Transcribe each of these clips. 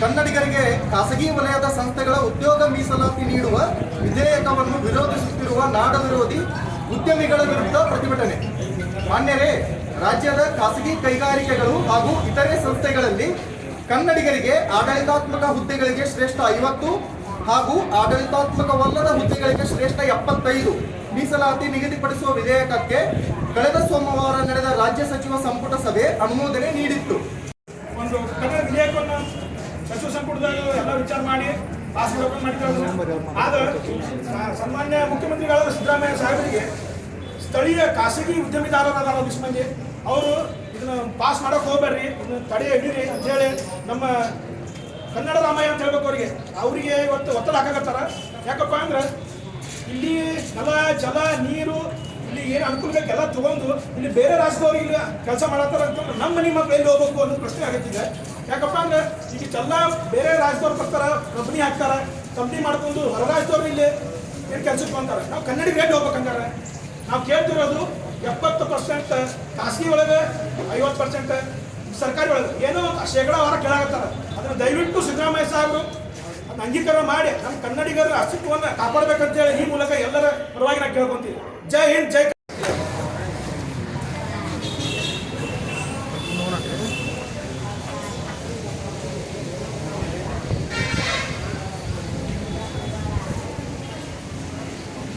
ಕನ್ನಡಿಗರಿಗೆ ಖಾಸಗಿ ವಲಯದ ಸಂಸ್ಥೆಗಳ ಉದ್ಯೋಗ ಮೀಸಲಾತಿ ನೀಡುವ ವಿಧೇಯಕವನ್ನು ವಿರೋಧಿಸುತ್ತಿರುವ ನಾಡ ವಿರೋಧಿ ಉದ್ಯಮಿಗಳ ವಿರುದ್ಧ ಪ್ರತಿಭಟನೆ. ಮಾನ್ಯರೇ, ರಾಜ್ಯದ ಖಾಸಗಿ ಕೈಗಾರಿಕೆಗಳು ಹಾಗೂ ಇತರೆ ಸಂಸ್ಥೆಗಳಲ್ಲಿ ಕನ್ನಡಿಗರಿಗೆ ಆಡಳಿತಾತ್ಮಕ ಹುದ್ದೆಗಳಿಗೆ ಶ್ರೇಷ್ಠ ಐವತ್ತು ಹಾಗೂ ಆಡಳಿತಾತ್ಮಕವಲ್ಲದ ಹುದ್ದೆಗಳಿಗೆ ಶ್ರೇಷ್ಠ ಎಪ್ಪತ್ತೈದು ಮೀಸಲಾತಿ ನಿಗದಿಪಡಿಸುವ ವಿಧೇಯಕಕ್ಕೆ ಕಳೆದ ಸೋಮವಾರ ನಡೆದ ರಾಜ್ಯ ಸಚಿವ ಸಂಪುಟ ಸಭೆ ಅನುಮೋದನೆ ನೀಡಿತ್ತು. ಮಾಡಿ ಪಾಸ್ ಮಾಡ್ಕೊಂಡು ಮಾಡಿದ್ದಾರೆ ಆದ್ರೆ, ಸ- ಸನ್ಮಾನ್ಯ ಮುಖ್ಯಮಂತ್ರಿಗಳಾದ ಸಿದ್ದರಾಮಯ್ಯ ಸಾಹೇಬರಿಗೆ ಸ್ಥಳೀಯ ಖಾಸಗಿ ಉದ್ಯಮಿದಾರರಾದ ಒಂದಿಷ್ಟು ಮಂದಿ, ಅವರು ಇದನ್ನ ಪಾಸ್ ಮಾಡೋಕೆ ಹೋಗ್ಬೇಡ್ರಿ, ಇದನ್ನ ತಡೆ ಹಿಡೀರಿ ಅಂತೇಳಿ ನಮ್ಮ ಕನ್ನಡ ರಾಮಾಯಣ ಅಂತ ಹೇಳ್ಬೇಕು ಅವರಿಗೆ. ಅವರಿಗೆ ಇವತ್ತು ಒತ್ತಡ ಹಾಕಾಕತ್ತಾರ. ಯಾಕಪ್ಪ ಅಂದ್ರೆ, ಇಲ್ಲಿ ನೆಲ, ಜಲ, ನೀರು, ಇಲ್ಲಿ ಏನು ಅನುಕೂಲ ಬೇಕೆಲ್ಲ ತಗೊಂಡು ಇಲ್ಲಿ ಬೇರೆ ರಾಜ್ಯದವ್ರು ಇಲ್ಲಿ ಕೆಲಸ ಮಾಡತ್ತಾರ ಅಂತಂದ್ರೆ ನಮ್ಮ ಮನೆ ಕೈಲಿ ಎಲ್ಲಿ ಹೋಗ್ಬೇಕು ಅನ್ನೋ ಪ್ರಶ್ನೆ ಆಗತ್ತಿದೆ ಯಾಕಪ್ಪ ಅಂದ್ರೆ ಈಗ ಎಲ್ಲ ಬೇರೆ ರಾಜ್ಯದವ್ರು ಬರ್ತಾರ ಕಂಪ್ನಿ ಹಾಕ್ತಾರ ಕಂಪ್ನಿ ಮಾಡ್ಕೊಂಡು ಹೊರ ರಾಜ್ಯದವ್ರು ಇಲ್ಲಿ ಏನು ಕೆಲ್ಸಕ್ಕೆ ಬಂತಾರೆ ನಾವು ಕನ್ನಡಿಗೆ ಎಲ್ಲಿ ಹೋಗ್ಬೇಕಂತಾರೆ ನಾವು ಕೇಳ್ತಿರೋದು ಎಪ್ಪತ್ತು ಪರ್ಸೆಂಟ್ ಖಾಸಗಿ ಒಳಗೆ, ಐವತ್ತು ಪರ್ಸೆಂಟ್ ಸರ್ಕಾರಿ ಒಳಗೆ. ಏನೋ ಶೇಕಡಾವಾರ ಕೇಳಾಕತ್ತಾರ. ಅದನ್ನ ದಯವಿಟ್ಟು ಸಿದ್ದರಾಮಯ್ಯ ಸಾಹೇಬರು ಅದನ್ನ ಅಂಗೀಕಾರ ಮಾಡಿ ನಮ್ಮ ಕನ್ನಡಿಗರ ಅಸ್ತಿತ್ವವನ್ನು ಕಾಪಾಡಬೇಕಂತೇಳಿ ಈ ಮೂಲಕ ಎಲ್ಲರ ಪರವಾಗಿ ನಾವು ಕೇಳ್ಕೊಂತೀವಿ. ಜೈ ಹಿಂದ್, ಜೈ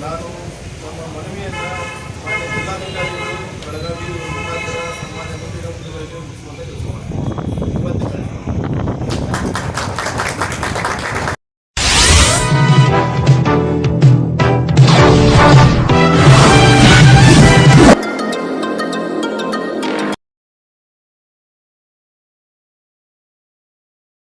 ನಾನು ನಮ್ಮ ಮನವಿಯನ್ನು